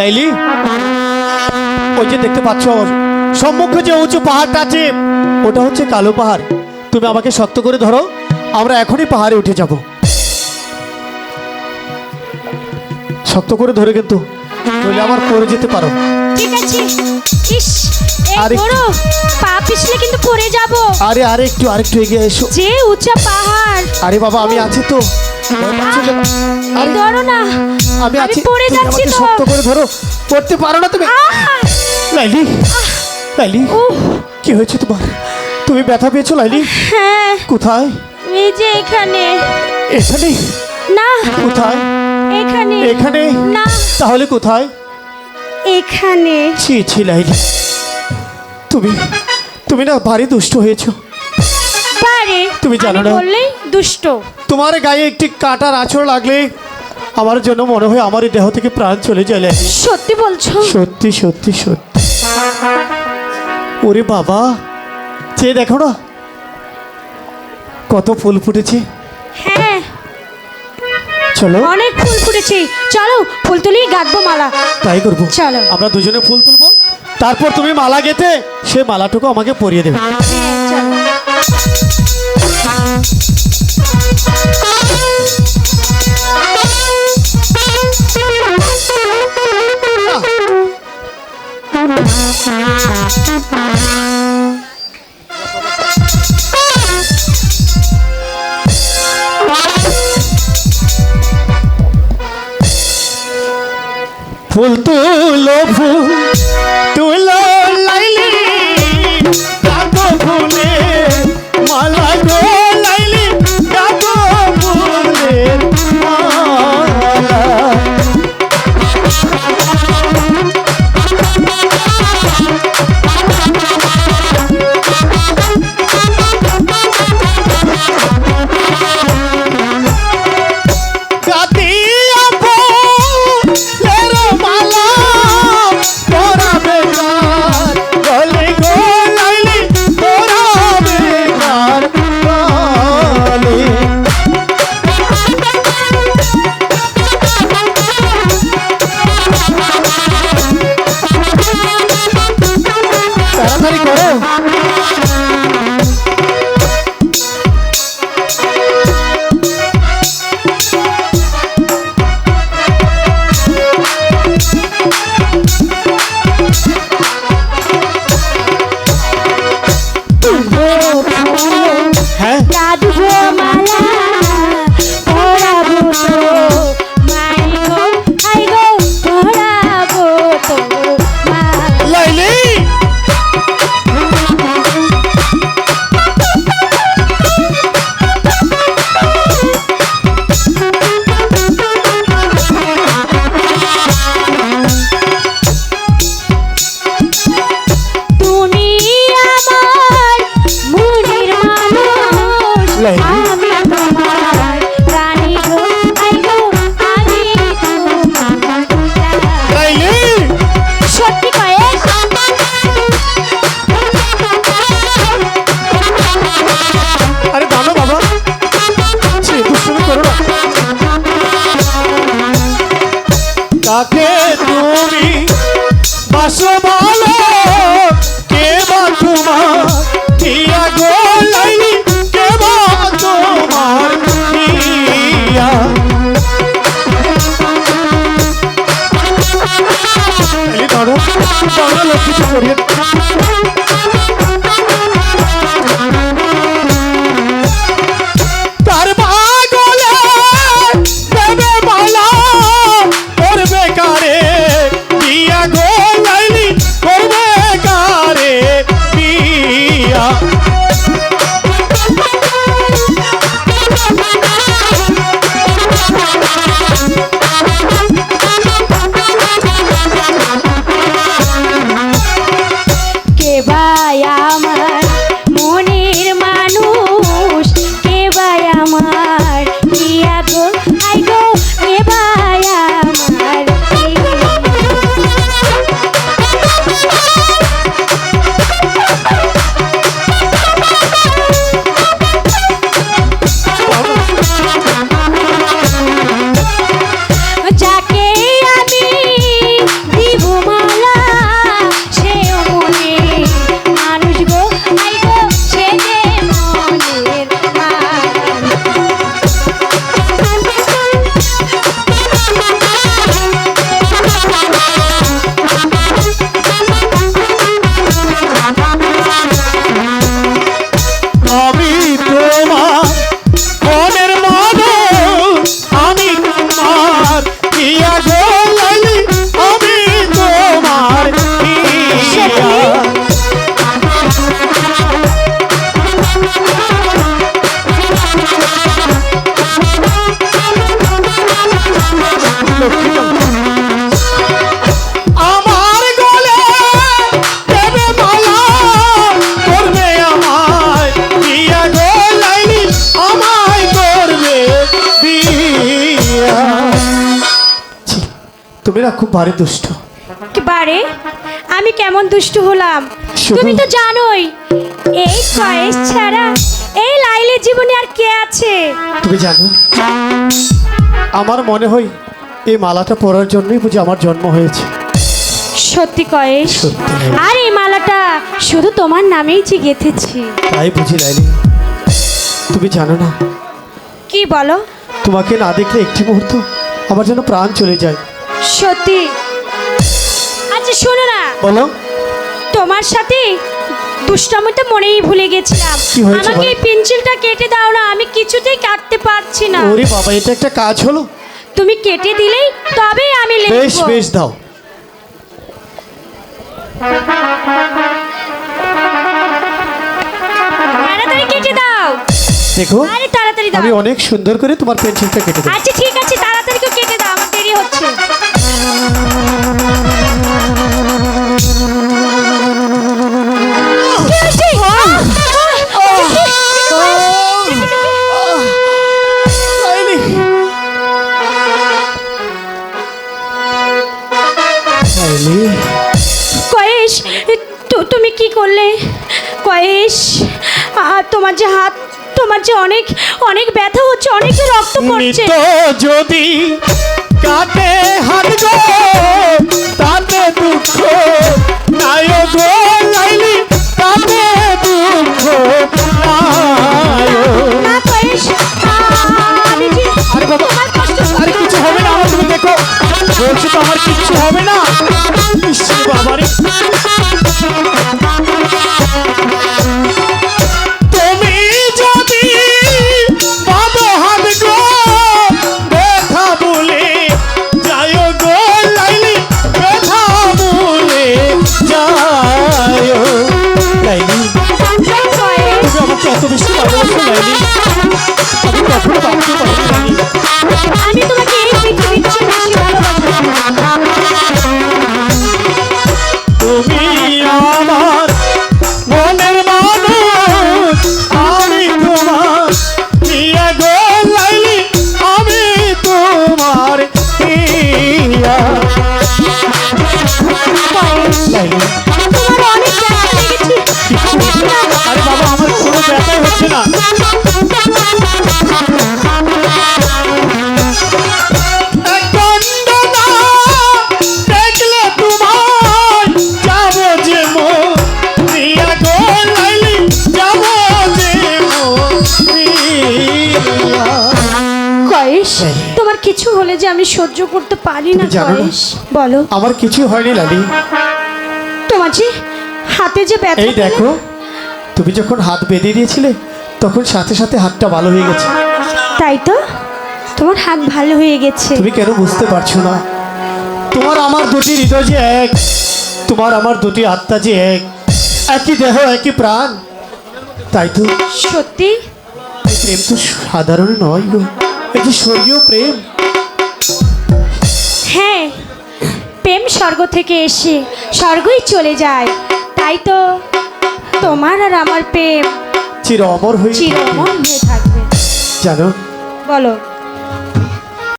লাইলি ওই যে দেখতে পাচ্ছ সম্মুখে যে উঁচু পাহাড়টা আছে, ওটা হচ্ছে কালো পাহাড়। তুমি আমাকে শক্ত করে ধরো, আমরা এখনই পাহাড়ে উঠে যাব। শক্ত করে ধরে কিন্তু, নইলে আবার পড়ে যেতে পারো। ঠিক আছে। ইস এই আরে- বড় পা পিছলে কিন্তু পড়ে যাব। আরে আরে একটু আরেকটু এগিয়ে এসো। যে উঁচা পাহাড়। আরে বাবা আমি আছি তো। পাচ্ছো আরে ধরো না। আমি আছি। পড়ে তুমি যাচ্ছি আমাকে তো। শক্ত করে ধরো। পড়তে পারো না তুমি। আহ! লাইলি লাইলি উফ, কি হয়েছে তোমার? তুমি ব্যথা পেয়েছ লাইলি? হ্যাঁ। কোথায়? এই যে এখানে। এখানে? না। কোথায়? এখানে। এখানে? না। তাহলে কোথায়? এখানে। ছি ছি লাইলি। তুমি তুমি না ভারী দুষ্ট হয়েছো। পারে তুমি জানো না? বললেই দুষ্ট। তোমার গায়ে একটি কাটার আঁচড় লাগলে আমার জন্য মনে হয় আমার দেহ থেকে প্রাণ চলে যায় লাইলি। সত্যি বলছো? সত্যি সত্যি সত্যি। ওরে বাবা চেয়ে দেখো না কত ফুল ফুটেছে। চলো। অনেক ফুল ফুটেছে। চলো ফুল তুলি গাঁথবো মালা। তাই করব। চলো। আমরা দুজনে ফুল তুলবো। তারপর তুমি মালা গেতে সে মালাটুকু আমাকে পরিয়ে দেবে। হ্যাঁ চলো বাসো ভালো কে বা তোমার? দিয়া গো লাইলি কে বা তোমার? দিয়া ধরো ধরো লক্ষ্মী খুব ভারী দুষ্ট। বারে? আমি কেমন দুষ্ট হলাম? তুমি তো জানোই এই কয়েস ছাড়া এই লাইলের জীবনে আর কে আছে? তুমি জানো আমার মনে হয় এই মালাটা পরার জন্যই বুঝি আমার জন্ম হয়েছে। সত্যি কয়েস। আর এই মালাটা শুধু তোমার নামেই যে গেঁথেছি। তাই বুঝি লাইলি। তুমি জানো না কি বলো? তোমাকে না দেখলে একটি মুহূর্ত আমার যেন প্রাণ চলে যায়। সত্যি। আচ্ছা শোনো না। বলো। তোমার সাথে দুষ্টামিটা মনেই ভুলে গেছিলাম। আমাকে এই পেন্সিলটা কেটে দাও না আমি কিছুতেই কাটতে পারছি না। ওরে বাবা এটা একটা কাজ হলো? তুমি কেটে দিলেই তবেই আমি বেশ বেশ দাও। তাড়াতাড়ি কেটে দাও। দেখো আরে তাড়াতাড়ি দাও। আমি অনেক সুন্দর করে তোমার পেন্সিলটা কেটে দেবো আচ্ছা ঠিক আছে তাড়াতাড়ি কেটে দাও আমার দেরি হচ্ছে। কয়েস তুমি কি করলে? কয়েস আর তোমার যে হাত তোমার যে অনেক অনেক ব্যথা হচ্ছে অনেক রক্ত পড়ছে। যদি কাটে হাত গো তাতে দুঃখ নাই গো লাইলি। যে আমি সহ্য করতে পারি না বলো। আমার কিছু হয়নি লালি। তোমার যে হাতে যে ব্যথা এই দেখো তুমি যখন হাত বেঁধে দিয়েছিলে তখন সাথে সাথে হাতটা ভালো হয়ে গেছে। তাই তো? তোমার হাত ভালো হয়ে গেছে। তুমি কেন বুঝতে পারছ না? তোমার আমার দুটি হৃদয় যে এক তোমার আমার দুটি আত্মা যে এক একই দেহ একই প্রাণ। তাই তো? সত্যি? প্রেম তো সাধারণ নয় গো এটি স্বর্গীয় প্রেম। হ্যাঁ প্রেম স্বর্গ থেকে এসে স্বর্গই চলে যায়। তাই তো তোমার আর আমার প্রেম চির অমর হয়ে চিরমন হয়ে থাকবে। জানো? বলো।